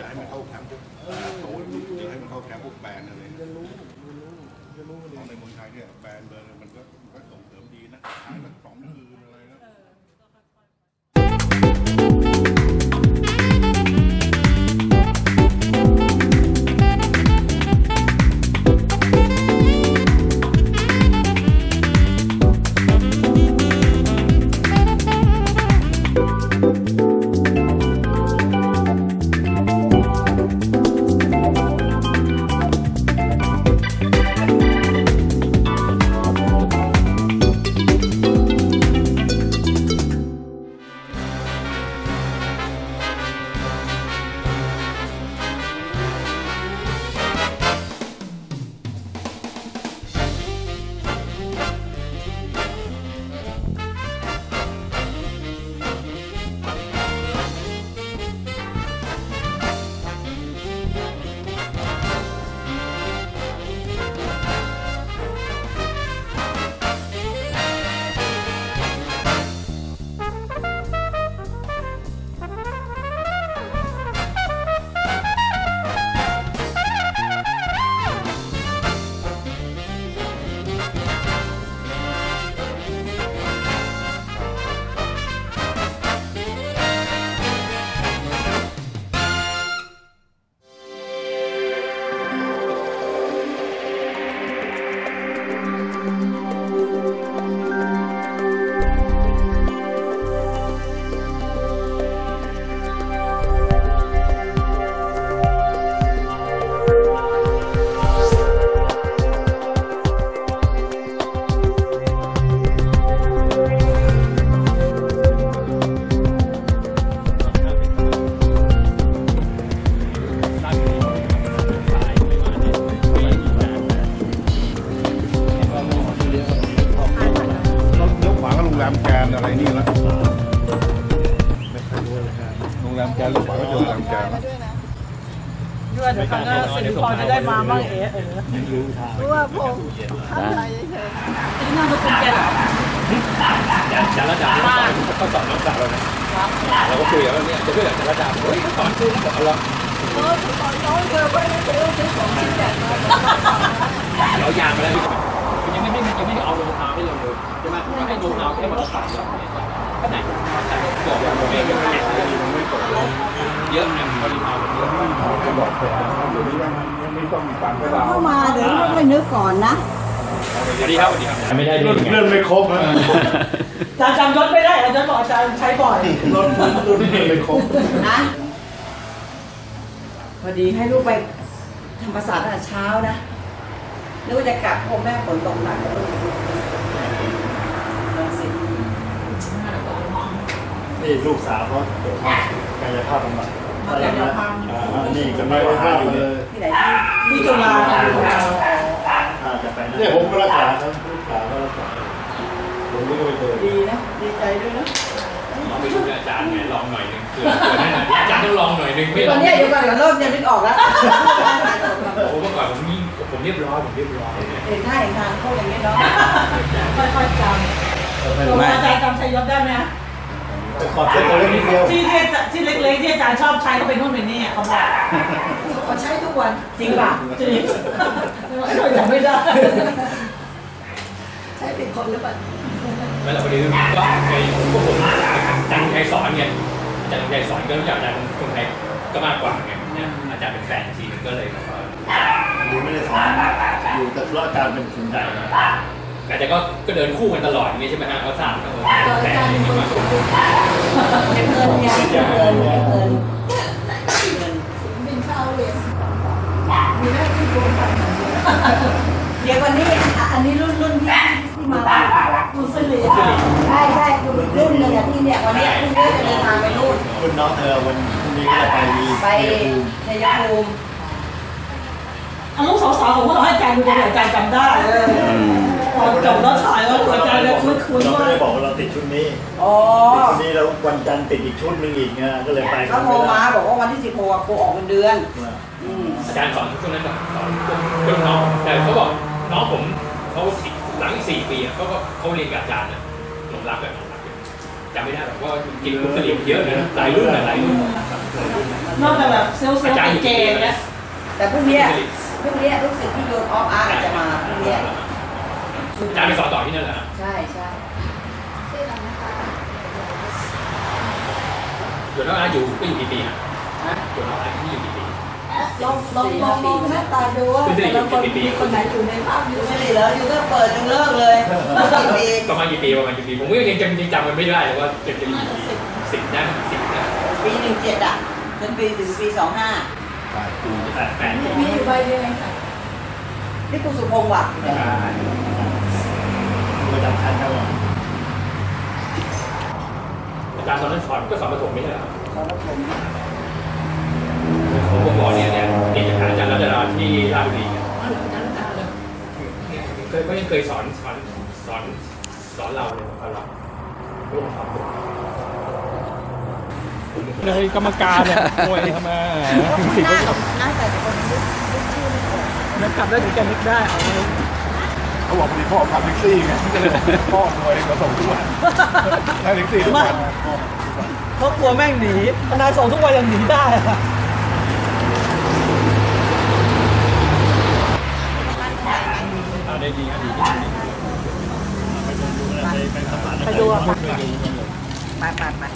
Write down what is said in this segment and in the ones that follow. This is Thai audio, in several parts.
จะให้มันเข้าแคมป์พวกโต๊ะจะให้มันเข้าแคมป์พวกแบรนด์อะไรเรียนรู้เรียนรู้เรียนรู้ขดีองในเมืองไทยเนี่ยแบรนด์เบอร์มันก็มันก็ พรจะได้มาบ้างเอ๋เออรู้ว่าผมทำอะไรเฉยที่นั่นเป็นแก่เหรอจารดาเขาสอนนักศึกษาเรานะเราก็คุยกันว่าเนี่ยจะเพื่อนจารดาเฮ้ยขาสอนคือเขาบอกเราเออตอนน้องเธอไปเจอซื้อของชิ้นใหญ่มาเรายางมาแล้วพี่ยังไม่ให้ยังไม่ได้เอาลงเท้าให้เราเลยใช่ไหมให้ลงเท้าแค่มาใส่เรา ก็ไหนมาใส่เกือบไม่เยอะเยอะนะปริมาณเยอะจะบอกเธอเดี๋ยวนี้ยังไม่ต้องฟังเวลาเข้ามาเดี๋ยวไม่นึกก่อนนะสวัสดีครับสวัสดีครับไม่ได้เรื่องไม่ครบนะอาจารย์จำยศไม่ได้อาจารย์บอกอาจารย์ใช้บ่อยรถรถที่ไม่ครบนะพอดีให้ลูกไปทำภาษาตั้งแต่เช้านะนึกว่าจะกลับพมแม่ฝนตกหนักแล้วลูกลังสิต นี่ลูกสาวเขาเกิดกายภาพบำบัดมาจากยาพังอ่านี่ก็ไม่ว่าหาอยู่เลยที่ไหนที่ที่จุฬาจุฬาอาจจะไปนะเนี่ยผมก็รักษาครับลูกสาวก็รักษาผมก็ไปเจอดีนะดีใจด้วยนะลองไปดูอาจารย์ไงลองหน่อยนึงเผื่อเผื่อนั่นอาจารย์ต้องลองหน่อยนึงไม่ลตอองนนี้เดี๋ยวก่อนเดี๋ยวเริ่มจะนึกออกแล้วโอ้เมื่อก่อนผมนี่ผมเรียบร้อยผมเรียบร้อยเห็นท่าเห็นทางเขาอย่างนี้เนาะค่อยๆจำตัวอาจารย์จำใช้ยศได้ไหม ขอเช็คตัวเล็กนิดเดียวที่ที่ที่เล็กๆที่อาจารย์ชอบใช้ก็เป็นนู่นเป็นนี่เขาบอกเขาใช้ทุกวันจริงป่ะจริงจำไม่ได้ใช้เป็นคนหรือเปล่าไม่เราพอดีก็ไอ้พวกผมอาจารย์ไทยสอนไงอาจารย์ไทยสอนก็รู้จักอาจารย์คนไทยก็มากกว่าไงอาจารย์เป็นแฟนทีนึงก็เลยแบบว่าหรือไม่ได้สอนอยู่แต่ธุรการเป็นคนใหญ่ แต่ก็ก็เดินคู่กันตลอดอย่างนี้ใช่ไหมฮะเขาทราบก็เออตอนแฟอานจารย์ทีเป็นนึคงนมากกว่าเก็บเงินไงเก็บเงินเก็บเงินเงินบินเข้าเรียนมีหน้าที่รวมกันเดี๋ยววันนี้อะอันนี้รุ่นรุ่นที่ที่มาคุณสิริใช่ใช่คือรุ่นหนึ่งอะที่เนี่ยวันนี้เพิ่งจะเดินทางไปนู่นคุณน้องเธอวันพรุ่งนี้ก็จะไปไปชัยภูมิเอาลูกสาวๆผมก็เราให้อาจารย์ดูอาจารย์จำได้ ตอนจบแล้วถ่ายแล้วอาจารย์เลยคุ้นๆเราว่าไม่ได้บอกว่าเราติดชุดนี้อ๋อติดชุดนี้แล้ววันจันทร์ติดอีกชุดหนึงอีกไงก็เลยไปเขาโทรมาบอกว่าวันที่สิบหกอะครูออกเป็นเดือนอืมอาจารย์สอนช่วงนั้นแบบสอนเรื่องน้องแต่เขาบอกน้องผมเขาหลังอีกสี่ปีอะเขาก็เขาเรียนกับอาจารย์นะหลงรักแบบหลงรักจำไม่ได้หรอกว่ากินคุณเสลียมเยอะเลยนะหลายรุ่นหลายรุ่นนอกจากแบบแบบเซลล์เซลล์เก๋ๆเนี่ยแต่พรุ่งเนี้ยพรุ่งเนี้ยลูกศิษย์ที่โยนออฟอาร์ตจะมาพรุ่งเนี้ย อาจารย์ไปสอนต่อที่นั่นเหรอฮะใช่ใช่อยู่แล้วอาอยู่ก็อยู่กี่ปีฮะอยู่แล้วอาที่อยู่กี่ปีลองลองลองมองหน้าตาดูว่าแต่ละคนมีคนไหนอยู่ในภาพอยู่ไม่ได้เหรออยู่ก็เปิดจนเลิกเลยกี่ปีประมาณกี่ปีประมาณกี่ปีผมก็ยังจำยังจำมันไม่ได้เลยว่าจะจะกี่ปีสิบนะสิบนะปีหนึ่งเจ็ดอะจนปีถึงปีสองห้าแปดแปดมีอยู่ใบเดียวเองค่ะนี่คุณสุพงษ์ว่ะ ประจำชั้นครับอาจารย์ตอนนั้นสอนก็สอนประถมไม่ใช่เหรอสอนผมผมผมบอกเนี่ยเนี่ยเด็กจากอาจารย์รัตนาที่ราชบุรีเนี่ยเคยก็ยังเคยสอนสอนสอนสอนเราเลยสอนเราไม่ต้องสอนผมเลยกรรมการเนี่ยมวยทำไมหน้าหน้าแต่คนนึกนึกชื่อไม่ออกนึกกลับได้ถึงจะนึกได้เอา เลยเขาบอกมีพ่อขับแท็กซี่ไงก็เลยพ่อมวยมาส่งทุกวันนั่งแท็กซี่ทุกวันนะพ่อเขากลัวแม่งหนีทนายส่งทุกวันยังหนีได้อะอ่าได้ดีอะดีดีไปดูอะค่ะมามามา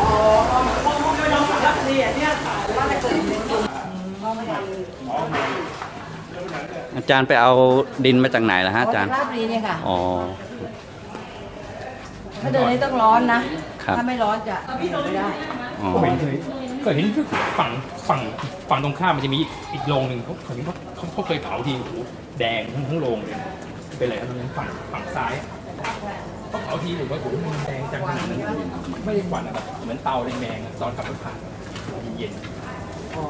อ๋อห้องห้องห้องไม่น้องสารคดีอะเนี่ยค่ะ ว่าจะเกิดเป็นกลุ่มพ่อไม่ทัน อาจารย์ไปเอาดินมาจากไหนล่ะฮะอาจารย์ ราชบุรีเนี่ยค่ะอ๋อ ถ้าเดินนี้ต้องร้อนนะ ครับ ถ้าไม่ร้อนจะเดินไม่ได้ อ๋อผมเห็นเคยเคยเห็นฝั่งฝั่งฝั่งตรงข้ามมันจะมีอีกอีกโรงหนึ่งเขาเห็นเขาเขาเขาเคยเผาทีโอ้โหแดงทั้งทั้งโรงเลยเป็นไรครับตรงนั้นฝั่งฝั่งซ้ายเขาเผาทีผมว่าโอ้โหมันแดงจังขนาดนั้นไม่ได้ควันอะแบบเหมือนเตาแดงๆอะตอนขับรถผ่านเย็นอ๋อ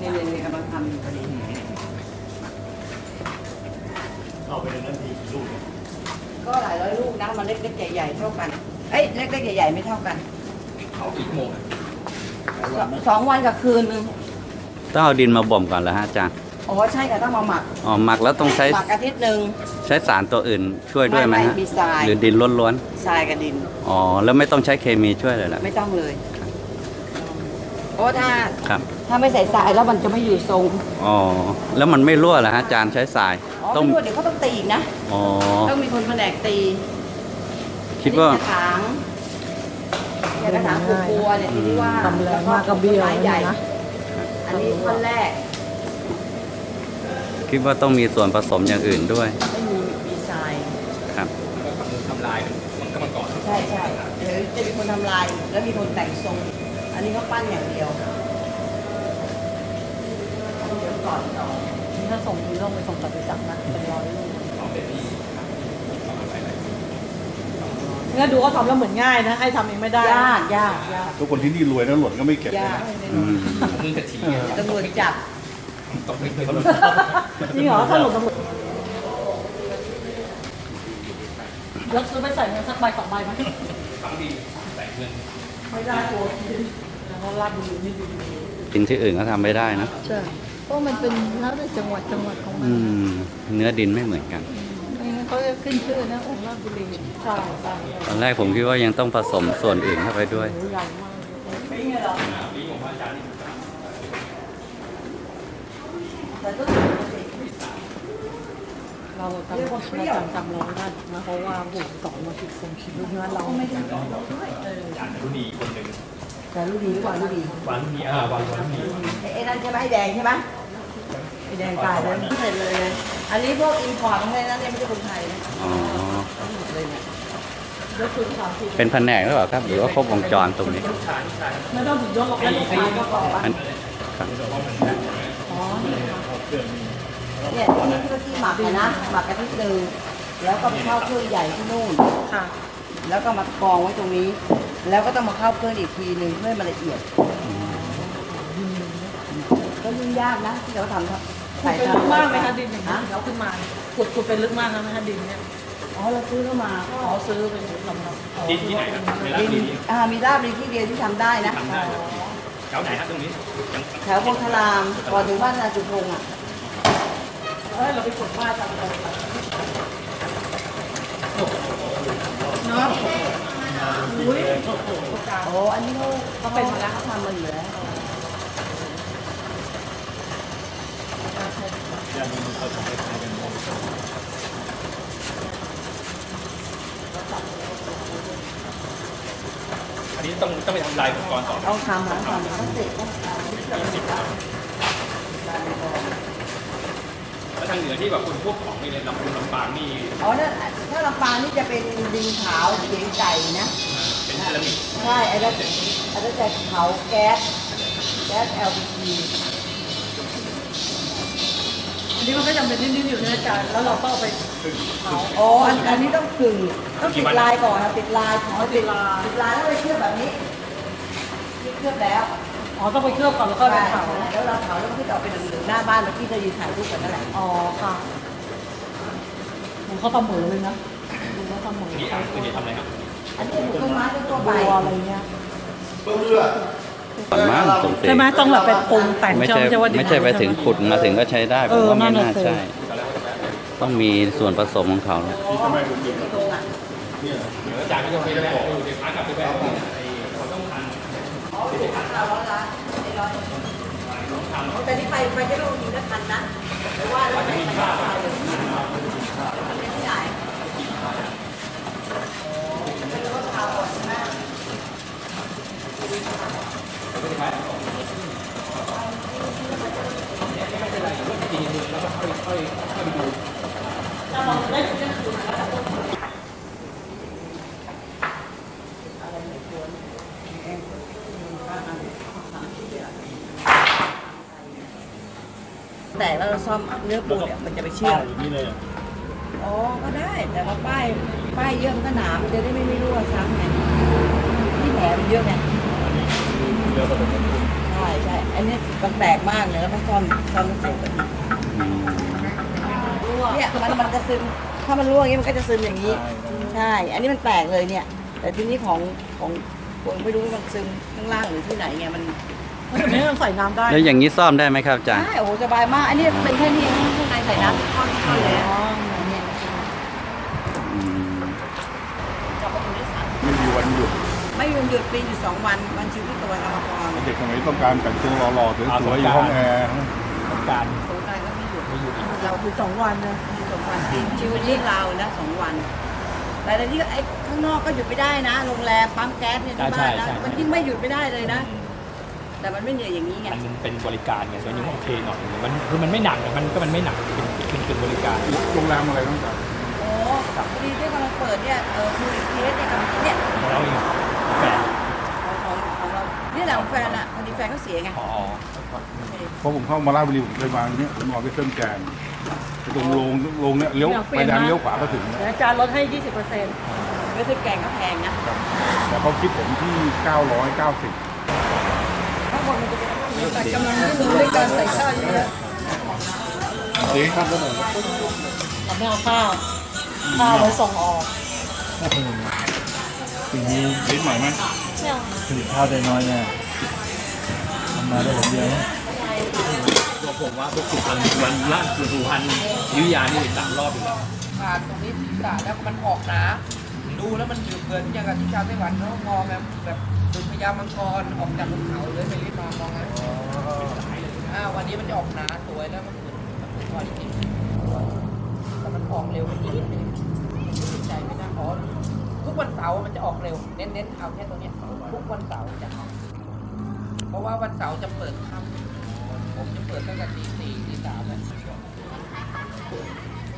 นี่เลยนี่กำลังทำอยู่พอดี เอาไปในนั้นทีลูกก็หลายร้อยลูกนะมันเล็กๆใหญ่ๆเท่ากัน เอ้ยเล็กๆใหญ่ๆไม่เท่ากันเผากี่ชั่วโมงอะสองสองวันกับคืนนึงต้องเอาดินมาบ่มก่อนแล้วฮะอาจารย์อ๋อใช่ค่ะต้องมาหมักอ๋อหมักแล้วต้องใช้หมักอาทิตย์หนึ่งใช้สารตัวอื่นช่วยด้วยไหมไม่ฮะไม่มีทรายหรือดินล้วนทรายกับดินๆอ๋อแล้วไม่ต้องใช้เคมีช่วยเลยล่ะไม่ต้องเลยเพราะว่าถ้าครับถ้าไม่ใส่ทรายแล้วมันจะไม่อยู่ทรงอ๋อแล้วมันไม่รั่วเหรอฮะอาจารย์ใช้ทราย อ๋อต้องไม่รู้เดี๋ยวเขาต้องตีอีกนะอ๋อ ต้องมีคนแผนกตีคิดว่า อันนี้กระถางเนี่ยกระถางปลูกบัวเนี่ยที่ที่ว่าทำแรงมากกระเบี้ยวต้นไม้ใหญ่นะ อันนี้ท่อนแรกคิดว่าต้องมีส่วนผสมอย่างอื่นด้วยไม่มีมีทรายครับทำลายมันก็มันก่อนใช่ใช่เดี๋ยวจะมีคนทำลาย แล้วมีคนแต่งทรง อันนี้เขาปั้นอย่างเดียวอันนี้เดี๋ยวก่อนต่อ ถ้าส่งทีต้องไปส่งตัดไปจับนะเป็นร้อยลูกงั้นดูเขาทำแล้วเหมือนง่ายนะให้ทำเองไม่ได้ยากยากยากทุกคนที่นี่รวยนะหล่นก็ไม่เก็บยากอืมมือกระถิ่นตำรวจจับตกไม่เคยจริงเหรอถ้าหลุดตำรวจแล้วซื้อไปใส่เงินสักใบสองใบไหมทำดีแต่เงินไม่ได้กลัวแล้วก็ลาดบุรีนี่ดีกินที่อื่นก็ทำไม่ได้นะใช่ เพราะมันเป็นแล้วแต่จังหวัดจังหวัดของมันอืม เนื้อดินไม่เหมือนกันไม่งั้นเขาจะขึ้นชื่อนะองค์ราชบุรีใช่ใช่ตอนแรกผมคิดว่ายังต้องผสมส่วนอื่นเข้าไปด้วยใหญ่มากแต่ก็ถูกสิเราจำเราจำจำเราไม่ได้นะเพราะว่าบุกสอนมาผิดคนคิดว่าเราไม่ได้อาจารย์รุ่นดีคนหนึ่ง แต่รู้ดีกว่ารู้ดีวานรุ่นดีอ่าวานรุ่นดีไอ้ไอ้นั่นใช่ไหมไอ้แดงใช่ไหมไอ้แดงตายแล้วเสร็จเลย อันนี้พวกอินพอร์ตทั้งนั้นเนี่ยไม่ใช่คนไทยนะอ๋อทั้งหมดเลยเนี่ยยกคือสามสิบเป็นแผนกหรือเปล่าครับ หรือว่าครบวงจรตรงนี้ไม่ต้องถึงยกหรอกแค่ลูกค้าก็พออันครับอ๋อเนี่ยที่นี่ที่ที่หมักอะนะหมักกันที่หนึ่งแล้วก็ไปเข้าเครื่องใหญ่ที่นู่นค่ะ แล้วก็มากองไว้ตรงนี้ แล้วก็ต้องมาเข้าเครื่องอีกทีหนึ่งเพื่อให้มันละเอียดก็ยุ่งยากนะที่เราทำครับขุดไปลึกมากไหมคะดินอย่างนี้เราขึ้นมาขุดขุดไปลึกมากนะคะดินเนี่ยอ๋อเราซื้อเข้ามาอ๋อซื้อเป็นลำดับดินที่ไหนครับเวลาดินดินอ่ามีราบดีที่เดียวที่ทำได้นะทำได้แถวไหนครับตรงนี้ยังแถวโพธารามก่อนถึงบ้านนาจุพงษ์อะเอ้ยเราไปขุดว่าจำเลยเนาะอุ้ย โอ้อันนี้เขาเขาเป็นมาแล้วเขาทำมาอยู่แล้วยาดีมันเขาทำให้คล้ายกันหมดอันนี้ต้องต้องไปทำลายอุปกรณ์ต่อต้องทำนะทำต้องเสร็จต้องทำแล้วทางเหนือที่แบบคนพวกของนี่เลยลำพูนลำปางนี่อ๋อนั่น ถ้าลำปางนี่จะเป็นดินขาวเสียงไก่นะเป็นเซรามิกใช่ไอ้นั่นไอ้นั่นจะเผาแก๊สแก๊ส LPG อันนี้มันก็ยังเป็นนิ่มๆอยู่นะอาจารย์แล้วเราก็เอาไปเผาอ๋ออันอันนี้ต้องกึ่งต้องติดลายก่อนนะติดลายอ๋อติดลายติดลายแล้วไปเคลือบแบบนี้นี่เคลือบแล้วอ๋อต้องไปเคลือบก่อนแล้วก็ไปเผาแล้วเราเผาแล้วมันก็จะออกเป็นเหลืองๆหน้าบ้านเมื่อกี้เรายืนถ่ายรูปกันนั่นแหละอ๋อค่ะ เหมือนเขาทำเหมือนเลยนะดูเขาทำเหมือนนี่เขาคือจะทำอะไรครับอันนี้ปลูกต้นไม้ต้นตัวใบบัวอะไรเงี้ยต้นเลือดก่อนมากสมศรีใช่ไหมต้องแบบเป็นปรุงแต่งไม่ใช่ว่าดินไม่ใช่ไปถึงขุดมาถึงก็ใช้ได้ผมว่าไม่น่าเออนั่นน่ะสิใช่ ต้องมีส่วนผสมของเขาที่ทำไมผมถึงตรงอะเนี่ยเดี๋ยวอาจารย์ก็จะไปแวะอยู่ในพาร์ทกับไปแวะไอ้เขาต้องทานอ๋อปลูกข้าวร้อนละไอ้ร้อนแต่นี่ไปไปจะต้องมีนักทันนะเพราะว่าเราไปไปไปมันเป็นที่ไหนเป็นรถข่าวก่อนใช่ไหม แต่แล้วเราซ่อมเนื้อปูเนี่ยมันจะไปเชื่อมอย่างนี้เลยอะอ๋อ ก็ได้ แต่ว่าป้าย ป้ายเยอะมันก็หนา มันจะได้ไม่ไม่รั่วซ้ำไงที่แผลมันเยอะไง เรือผสมกันใช่ใช่อันนี้มันแตกมากเลยแล้วก็ซ่อมซ่อมเสร็จอืมเนี่ยมันมันจะซึมถ้ามันรั่วอย่างนี้มันก็จะซึมอย่างนี้ ใช่ อันนี้มันแตกเลยเนี่ย แต่ทีนี้ของของผมไม่รู้ว่ามันซึมข้างล่างหรือที่ไหนไงมันอันนี้มันใส่น้ำได้แล้วอย่างนี้ซ่อมได้ไหมครับอาจารย์ใช่โอ้โหสบายมาก อันนี้เป็นแค่นี้นะข้างในใส่น้ำท่อนท่อนเลย ไม่ยุนหยุดปีอยู่สองวันวันชีวิตกับวันอภรเด็กสมัยต้องการแต่งตัวหล่อๆสวยๆอยู่ห้องแอร์การสงกรารก็ไม่หยุดเราคือสองวันนะสองวันปีชีวิตนี้เรานะสองวันแต่ในที่ไอ้ข้างนอกก็หยุดไม่ได้นะโรงแรมปั๊มแก๊สเนี่ยที่บ้านนะมันยิ่งไม่หยุดไม่ได้เลยนะแต่มันไม่เหนื่อยอย่างนี้ไง มันเป็นบริการไงส่วนนี้โอเคหน่อยมันคือมันไม่หนักมันก็มันไม่หนักเป็นเป็นบริการโรงแรมอะไรต้องการโอ้พอดีที่กำลังเปิดเนี่ยเออคือเคสเนี่ยกำลังเนี่ยของเราเองแฟน ของของของเรา นี่แหละของแฟนอะพอดีแฟนเขาเสียไง อ๋อเพราะผมเข้ามาราชบุรีผมเคยมาเนี่ยผมนอนที่เครื่องแกงไปตรงโรงโรงเนี่ยเลี้ยวไปทางเลี้ยวขวาก็ถึงเดี๋ยวอาจารย์ลดให้ 20เปอร์เซ็นต์ไม่ใช่แกงก็แพงนะแต่เขาคิดผมที่ 990ข้างบนมันจะเป็นแต่กำลังดูในการใส่ข้าวเยอะนี่ครับก็ผมเราไม่เอาข้าวข้าวไว้ส่งออก ปีนี้นิดหน่อยไหมผลิตข้าวได้น้อยแน่ทำมาได้ผมเดียวนะตัวผมว่าพวกสุพรรณวันล่าสุสุพรรณอยุธยานี่สามรอบอยู่แล้วผ่านตรงนี้ศีรษะแล้วมันออกหนาดูแล้วมันเหมือนอย่างกับที่ชาวไต้หวันเขามองแบบแบบดุพญามังกรออกจากภูเขาเลยไปรีบมามองนะอ่าวันนี้มันจะออกหนาสวยแล้วมันเหมือนมันเหมือนวันนี้แต่มันออกเร็วนิดนึง วันเสาร์มันจะออกเร็ว เน้นๆเอาแค่ตัวเนี้ยทุกวันเสาร์จะออกเพราะว่าวันเสาร์จะเปิดค่ำผมจะเปิดตั้งแต่ตีสี่ตีสามเลย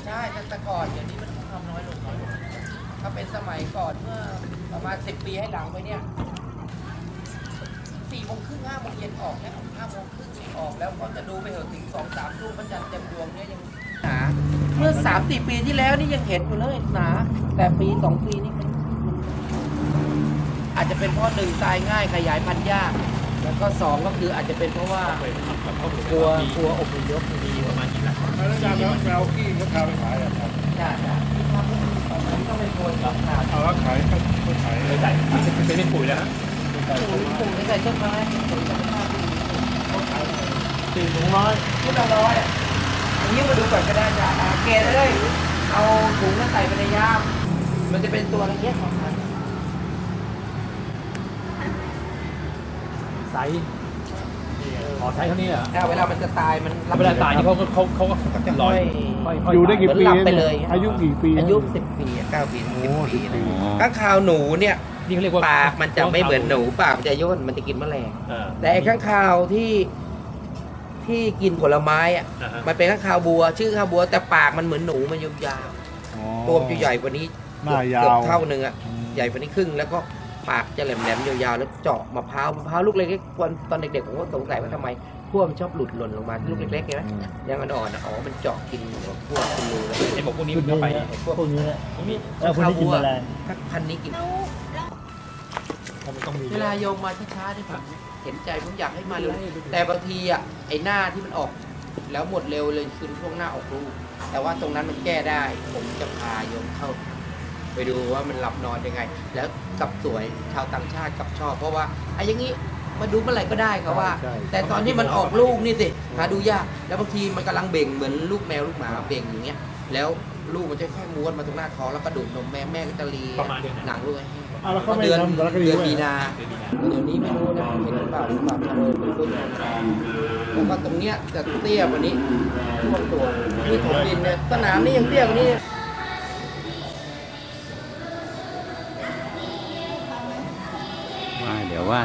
ใช่แต่แต่ก่อนเดี๋ยวนี้มันทำน้อยลงน้อยลงถ้าเป็นสมัยก่อนเมื่อประมาณสิบปีให้หลังไปเนี่ยสี่โมงครึ่งห้าโมงเย็นออกแล้วห้าโมงครึ่งออก แล้วก็จะดูไปเถอะถึงสองสามทุ่มพระจันทร์เต็มดวงเนี่ยยังหนาเมื่อสามสี่ปีที่แล้วนี่ยังเห็นอยู่เลยหนาแต่ปีสองปีนี่มัน อาจจะเป็นเพราะหนึ่งตายง่ายขยายพันธุ์ยาก แล้วก็สองก็คืออาจจะเป็นเพราะว่ากลัวกลัวอพยพมีประมาณกี่หลักแล้วอาจารย์แล้วเอาขี้เขาพาไปขายอะครับใช่มันก็เป็นคนกับขาดเอาแล้วขายเขาเขาขายไม่ใส่ไม่เป็นปุ๋ยแล้วฮะปุ๋ยปุ๋ยไม่ใส่ต้นไม้ปุ๋ยจะไม่น่าดีเขาขายสี่ถุงร้อยชุดละร้อยอะอย่างนี้มาดูก่อนก็ได้จ้ะอ่าเกณฑ์เลย เอาถุงนั้นใส่ไปในย่าม มันจะเป็นตัวละเอียดของมัน ซส์อ๋อไซส์เท่านี้เหรอถ้าเวลามันจะตายมันรับเวลาตายนี่เขาก็เขาเขาก็ลอยค่อยๆอยู่ได้กี่ปีเหมือนหลับไปเลย อายุกี่ปีอายุสิบปีเก้าปีสิบปีอะไรอ๋อข้างคาวหนูเนี่ยนี่เขาเรียกว่าปากมันจะไม่เหมือนหนูปากมันจะย่นมันจะกินแมลงเออ แต่ไอ้ข้างคาวที่ที่กินผลไม้อะอ่าฮะ มันเป็นข้างคาวบัว ชื่อข้าวบัว แต่ปากมันเหมือนหนูมันยาวอ๋อๆตัวมันจะใหญ่กว่านี้หน้ายาว เกือบเท่าหนึ่งอะอืมใหญ่กว่านี้ครึ่งแล้วก็ ปากจะแหลมๆยาวๆแล้วเจาะมะพร้าวมะพร้าวลูกเล็กๆตอนตอนเด็กๆผมก็สงสัยว่าทำไมพวกมันชอบหลุดหล่นลงมาลูกเล็กๆเห็นไหมยังอ่อนๆอะอ๋อมันเจาะกินพวกกินรูแล้วไอ้บอกพวกนี้มันเข้าไปไอ้พวกพวกนี้แหละพวกนี้เออพวกนี้กินแมลงถ้าพันนี้กินมันต้องมีเวลาโยมมาช้าๆที่ผมเห็นใจผมอยากให้มาเร็วแต่บางทีอะไอ้หน้าที่มันออก แล้วหมดเร็วเลยคือช่วงหน้าออกลูกแต่ว่าตรงนั้นมันแก้ได้ ผมจะพาโยมเข้า ไปดูว่ามันหลับนอนยังไง แล้วกลับสวยชาวต่างชาติกลับชอบ เพราะว่าไอ้อย่างนี้มาดูเมื่อไหร่ก็ได้ครับว่า ใช่แต่ตอนที่มันออกลูกนี่สิหาดูยากแล้วบางทีมันกำลังเบ่งเหมือนลูกแมวลูกหมาเบ่งอย่างเงี้ยแล้วลูกมันจะค่อยม้วนมาตรงหน้าท้องแล้วก็ดูดนมแม่แม่ก็จะรีประมาณเดือนไหน หนังลูกให้อ้าวแล้วเขาไม่เดือนทำสารคดีเดือนด้วยมีนาเดี๋ยวนี้ไม่รู้นะเห็นหรือเปล่าหรือเปล่าเลยเป็นต้นแล้วก็ตรงเนี้ยจะเตี้ยกว่านี้ท่วมตัวนี่ถมดินเนี่ยสนามนี่ยังเตี้ยกว่านี้ ว่